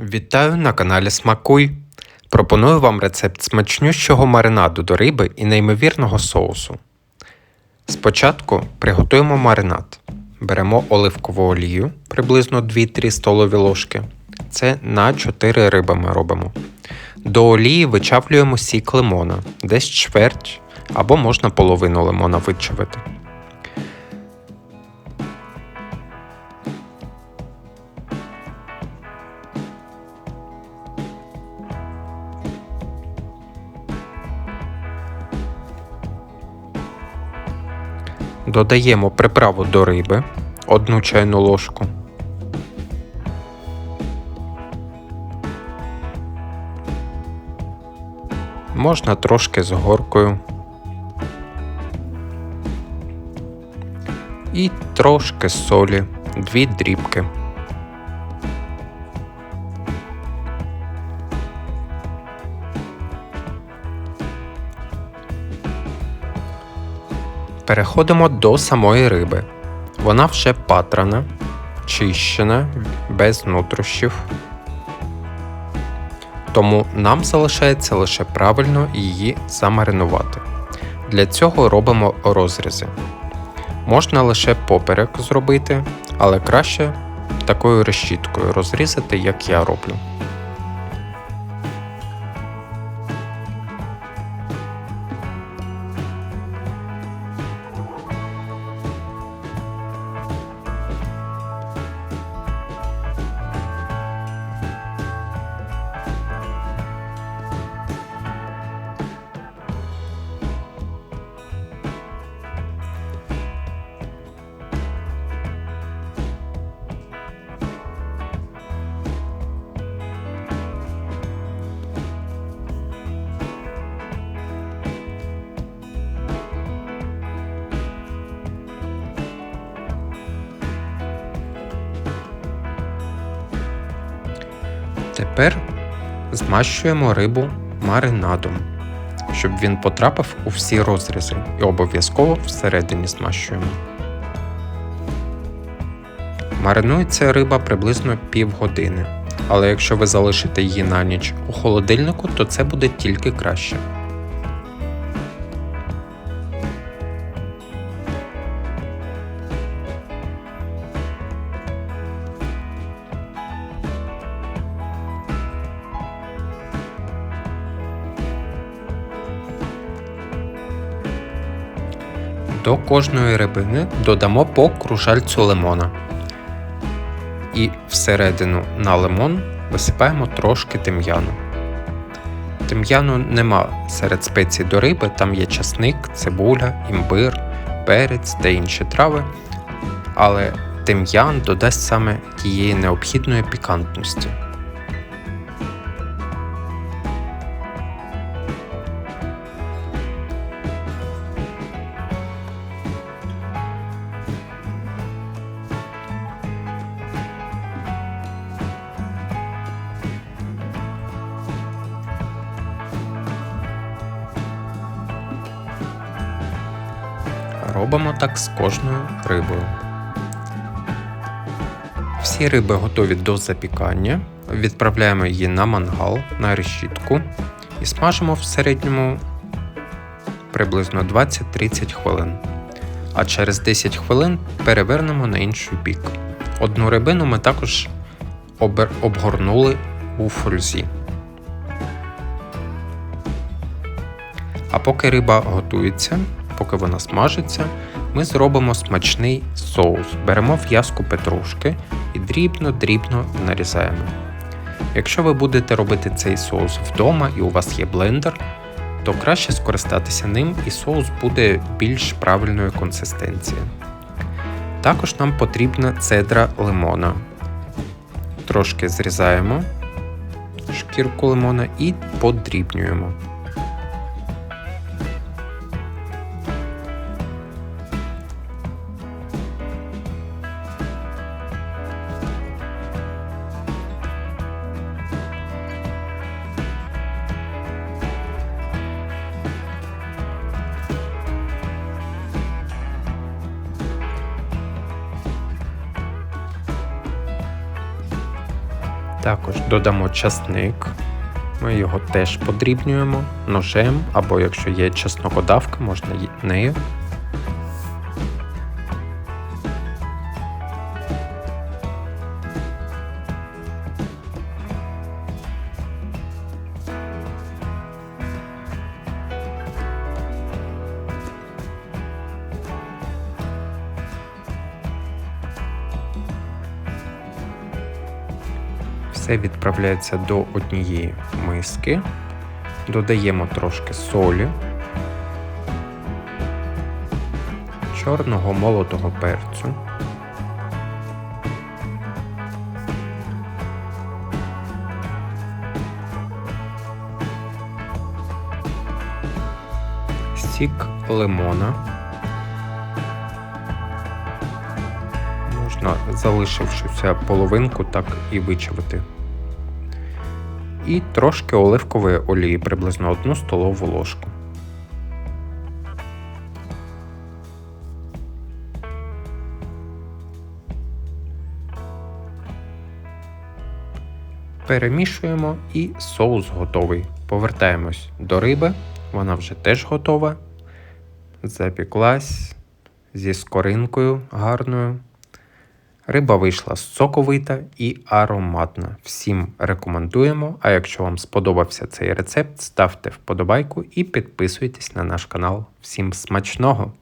Вітаю на каналі Смакуй. Пропоную вам рецепт смачнющого маринаду до риби і неймовірного соусу. Спочатку приготуємо маринад. Беремо оливкову олію приблизно 2-3 столові ложки. Це на 4 риби ми робимо. До олії вичавлюємо сік лимона, десь чверть або можна половину лимона вичавити. Додаємо приправу до риби, одну чайну ложку. Можна трошки з горкою. І трошки солі, дві дрібки. Переходимо до самої риби. Вона вже патрана, чищена, без нутрощів. Тому нам залишається лише правильно її замаринувати. Для цього робимо розрізи. Можна лише поперек зробити, але краще такою решіткою розрізати, як я роблю. Тепер змащуємо рибу маринадом, щоб він потрапив у всі розрізи і обов'язково всередині змащуємо. Маринується риба приблизно півгодини, але якщо ви залишите її на ніч у холодильнику, то це буде тільки краще. До кожної рибини додамо по кружальцю лимона. І всередину на лимон висипаємо трошки тим'яну. Тим'яну нема серед спецій до риби, там є часник, цибуля, імбир, перець та інші трави. Але тим'ян додасть саме тієї необхідної пікантності. Робимо так з кожною рибою. Всі риби готові до запікання. Відправляємо її на мангал на решітку і смажимо в середньому приблизно 20-30 хвилин. А через 10 хвилин перевернемо на інший бік. Одну рибину ми також обгорнули у фользі. А поки риба готується, поки вона смажиться, ми зробимо смачний соус. Беремо в'язку петрушки і дрібно-дрібно нарізаємо. Якщо ви будете робити цей соус вдома і у вас є блендер, то краще скористатися ним і соус буде більш правильної консистенції. Також нам потрібна цедра лимона. Трошки зрізаємо шкірку лимона і подрібнюємо. Також додамо часник. Ми його теж подрібнюємо ножем, або якщо є чеснокодавка, можна нею. Все відправляється до однієї миски. Додаємо трошки солі, чорного молотого перцю. Сік лимона. Можна, залишившуся половинку, так і вичавити. І трошки оливкової олії, приблизно 1 столову ложку. Перемішуємо і соус готовий. Повертаємось до риби, вона вже теж готова. Запіклась зі скоринкою гарною. Риба вийшла соковита і ароматна. Всім рекомендуємо. А якщо вам сподобався цей рецепт, ставте вподобайку і підписуйтесь на наш канал. Всім смачного!